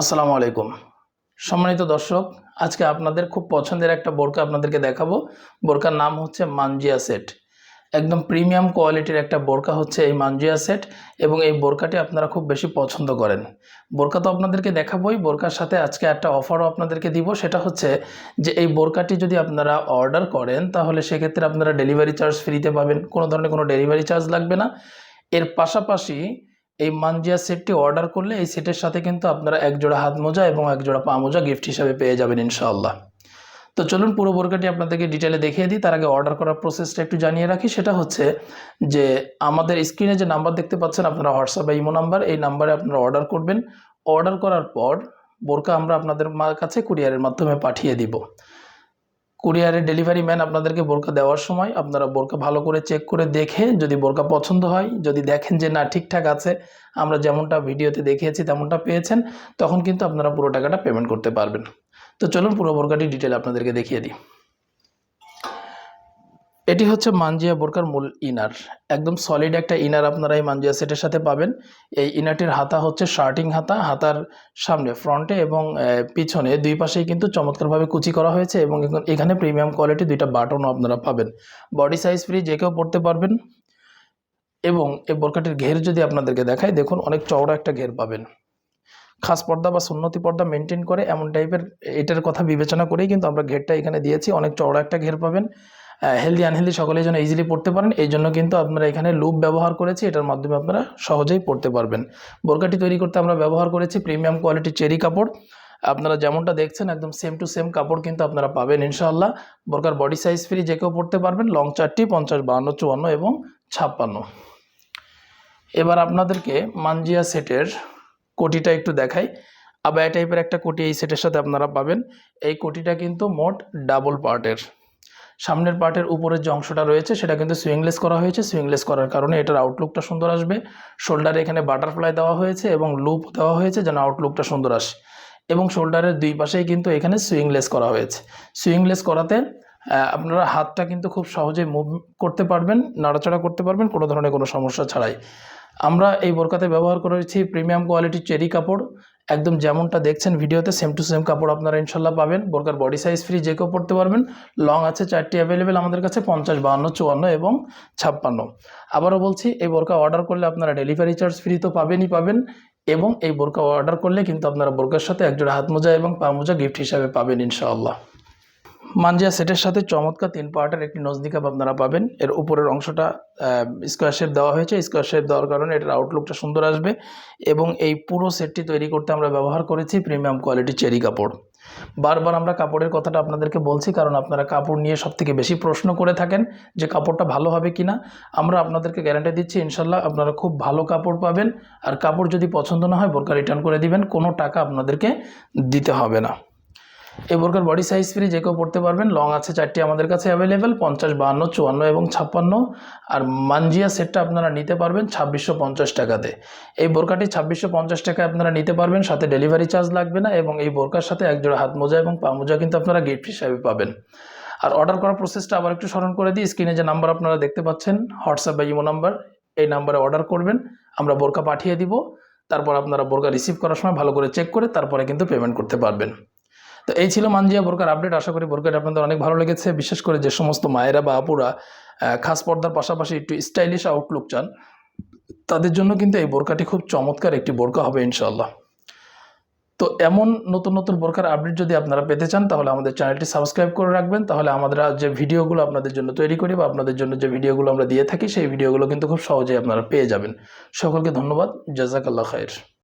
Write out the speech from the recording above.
আসসালামু আলাইকুম। সম্মানিত দর্শক, আজকে আপনাদের খুব পছন্দের একটা বোরকা আপনাদেরকে দেখাবো। বোরকার নাম হচ্ছে মানজিয়া সেট। একদম প্রিমিয়াম কোয়ালিটির একটা বোরকা হচ্ছে এই মানজিয়া সেট এবং এই বোরকাটি আপনারা খুব বেশি পছন্দ করেন। বোরকা তো আপনাদেরকে দেখাবোই, বোরকার সাথে আজকে একটা অফারও আপনাদেরকে দিব। সেটা হচ্ছে যে এই বোরকাটি যদি আপনারা অর্ডার করেন, তাহলে সেক্ষেত্রে আপনারা ডেলিভারি চার্জ ফ্রিতে পাবেন। কোনো ধরনের কোনো ডেলিভারি চার্জ লাগবে না। এর পাশাপাশি এই মানজিয়া সেটটি অর্ডার করলে এই সেটের সাথে কিন্তু আপনারা এক জোড়া হাত মোজা এবং এক জোড়া পা মোজা গিফট হিসাবে পেয়ে যাবেন ইনশাআল্লাহ। তো চলুন পুরো বোরকাটি আপনাদেরকে ডিটেলে দেখিয়ে দিই। তার আগে অর্ডার করার প্রসেসটা একটু জানিয়ে রাখি। সেটা হচ্ছে যে আমাদের স্ক্রিনে যে নাম্বার দেখতে পাচ্ছেন আপনারা হোয়াটসঅ্যাপ বা ইমো নাম্বার এই নাম্বারে আপনারা অর্ডার করবেন। অর্ডার করার পর বোরকা আমরা আপনাদের কাছে কুরিয়ারের মাধ্যমে পাঠিয়ে দিব। কুরিয়ারের ডেলিভারি ম্যান আপনাদেরকে বোরকা দেওয়ার সময় আপনারা বোরকা ভালো করে চেক করে দেখে যদি বোরকা পছন্দ হয়, যদি দেখেন যে না ঠিকঠাক আছে, আমরা যেমনটা ভিডিওতে দেখিয়েছি তেমনটা পেয়েছেন, তখন কিন্তু আপনারা পুরো টাকাটা পেমেন্ট করতে পারবেন। তো চলুন পুরো বোরকাটি ডিটেল আপনাদেরকে দেখিয়ে দিই। এটি হচ্ছে মানজিয়া বোরকার মূল ইনার। একদম সলিড একটা ইনার আপনারা এই মানজিয়া সেটের সাথে পাবেন। এই ইনারটির হাতা হচ্ছে শার্টিং হাতা। হাতার সামনে, ফ্রন্টে এবং পিছনে দুই পাশেই কিন্তু চমৎকারভাবে কুচি করা হয়েছে এবং এখানে প্রিমিয়াম কোয়ালিটি দুইটা বাটনও আপনারা পাবেন। বডি সাইজ ফ্রি যে কেউ পড়তে পারবেন। এবং এই বোরকাটির ঘের যদি আপনাদেরকে দেখায় দেখুন অনেক চওড়া একটা ঘের পাবেন। খাস পর্দা বা সুন্নতি পর্দা মেনটেন করে এমন টাইপের এটার কথা বিবেচনা করেই কিন্তু আমরা ঘেরটা এখানে দিয়েছি। অনেক চওড়া একটা ঘের পাবেন। হেলদি আনহেলদি সকলেই যেন ইজিলি পড়তে পারেন। এই জন্য কিন্তু আপনারা এখানে লুপ ব্যবহার করেছি, এটার মাধ্যমে আপনারা সহজেই পড়তে পারবেন। বোরকাটি তৈরি করতে আমরা ব্যবহার করেছি প্রিমিয়াম কোয়ালিটি চেরি কাপড়। আপনারা যেমনটা দেখছেন, একদম সেম টু সেম কাপড় কিন্তু আপনারা পাবেন ইনশাআল্লাহ। বোরকার বডি সাইজ ফ্রি যে কেউ পড়তে পারবেন লং চারটি, পঞ্চাশ, বাহান্ন, চুয়ান্ন এবং ছাপ্পান্ন। এবার আপনাদেরকে মানজিয়া সেটের কোটিটা একটু দেখাই। আবায়া টাইপের একটা কোটি এই সেটের সাথে আপনারা পাবেন। এই কোটিটা কিন্তু মোট ডাবল পার্টের সামনের পার্টের উপরের যে অংশটা রয়েছে, সেটা কিন্তু সুইংলেস করা হয়েছে। সুইংলেস করার কারণে এটার আউটলুকটা সুন্দর আসবে। শোল্ডারে এখানে বাটারফ্লাই দেওয়া হয়েছে এবং লুপ দেওয়া হয়েছে যেন আউটলুকটা সুন্দর আসে। এবং শোল্ডারের দুই পাশেই কিন্তু এখানে সুইংলেস করা হয়েছে। সুইংলেস করাতে আপনারা হাতটা কিন্তু খুব সহজেই মুভ করতে পারবেন, নাড়াচাড়া করতে পারবেন, কোনো ধরনের কোনো সমস্যা ছাড়াই। আমরা এই বোরকাতে ব্যবহার করেছি প্রিমিয়াম কোয়ালিটির চেরি কাপড়। একদম যেমনটা দেখছেন ভিডিওতে সেম টু সেম কাপড় আপনারা ইনশাল্লাহ পাবেন। বোরকার বডি সাইজ ফ্রি যে কেউ পড়তে পারবেন। লং আছে, চারটি অ্যাভেলেবেল আমাদের কাছে, পঞ্চাশ, বাহান্ন, চুয়ান্ন এবং ছাপ্পান্ন। আবারও বলছি, এই বোরকা অর্ডার করলে আপনারা ডেলিভারি চার্জ ফ্রি তো পাবেনই পাবেন এবং এই বোরকা অর্ডার করলে কিন্তু আপনারা বোরকার সাথে একজোড়া হাত মোজা এবং পা মোজা গিফট হিসাবে পাবেন ইনশাআল্লাহ। মানজিয়া সেটের সাথে চমৎকার তিন পার্টের একটি নজদিকাপ আপনারা পাবেন। এর উপরের অংশটা স্কোয়ার শেপ দেওয়া হয়েছে। স্কোয়ার শেপ দেওয়ার কারণে এটার আউটলুকটা সুন্দর আসবে এবং এই পুরো সেটটি তৈরি করতে আমরা ব্যবহার করেছি প্রিমিয়াম কোয়ালিটি চেরি কাপড়। বারবার আমরা কাপড়ের কথাটা আপনাদেরকে বলছি কারণ আপনারা কাপড় নিয়ে সব থেকে বেশি প্রশ্ন করে থাকেন যে কাপড়টা ভালো হবে কি না আমরা আপনাদেরকে গ্যারান্টি দিচ্ছি ইনশাল্লাহ আপনারা খুব ভালো কাপড় পাবেন। আর কাপড় যদি পছন্দ না হয়, বোরকা রিটার্ন করে দিবেন। কোনো টাকা আপনাদেরকে দিতে হবে না। এই বোরকার বডি সাইজ ফ্রি যে কেউ পড়তে পারবেন লং আছে চারটি আমাদের কাছে অ্যাভেলেবেল পঞ্চাশ, বাহান্ন, চুয়ান্ন এবং ছাপ্পান্ন। আর মানজিয়া সেটটা আপনারা নিতে পারবেন ছাব্বিশশো পঞ্চাশ টাকাতে। এই বোরকাটি ছাব্বিশশো পঞ্চাশ টাকায় আপনারা নিতে পারবেন, সাথে ডেলিভারি চার্জ লাগবে না এবং এই বোরকার সাথে একজোড়া হাত মোজা এবং পা মোজা কিন্তু আপনারা গিফট হিসাবে পাবেন। আর অর্ডার করার প্রসেসটা আবার একটু স্মরণ করে দিই স্ক্রিনে যে নাম্বার আপনারা দেখতে পাচ্ছেন হোয়াটসঅ্যাপ বা ইমো নাম্বার এই নাম্বারে অর্ডার করবেন, আমরা বোরকা পাঠিয়ে দিব, তারপর আপনারা বোরকা রিসিভ করার সময় ভালো করে চেক করে তারপরে কিন্তু পেমেন্ট করতে পারবেন। তো এই ছিল মানজিয়া বোরকার আপডেট। আশা করি বোরকাটা আপনাদের অনেক ভালো লেগেছে। বিশেষ করে যে সমস্ত মায়েরা বা আপুরা খাস পর্দার পাশাপাশি একটু স্টাইলিশ আউটলুক চান, তাদের জন্য কিন্তু এই বোরকাটি খুব চমৎকার একটি বোরকা হবে ইনশাল্লাহ তো এমন নতুন নতুন বোরকার আপডেট যদি আপনারা পেতে চান, তাহলে আমাদের চ্যানেলটি সাবস্ক্রাইব করে রাখবেন। তাহলে আমাদের যে ভিডিওগুলো আপনাদের জন্য তৈরি করি বা আপনাদের জন্য যে ভিডিওগুলো আমরা দিয়ে থাকি, সেই ভিডিওগুলো কিন্তু খুব সহজেই আপনারা পেয়ে যাবেন। সকলকে ধন্যবাদ। জাজাকাল্লাহ খায়ের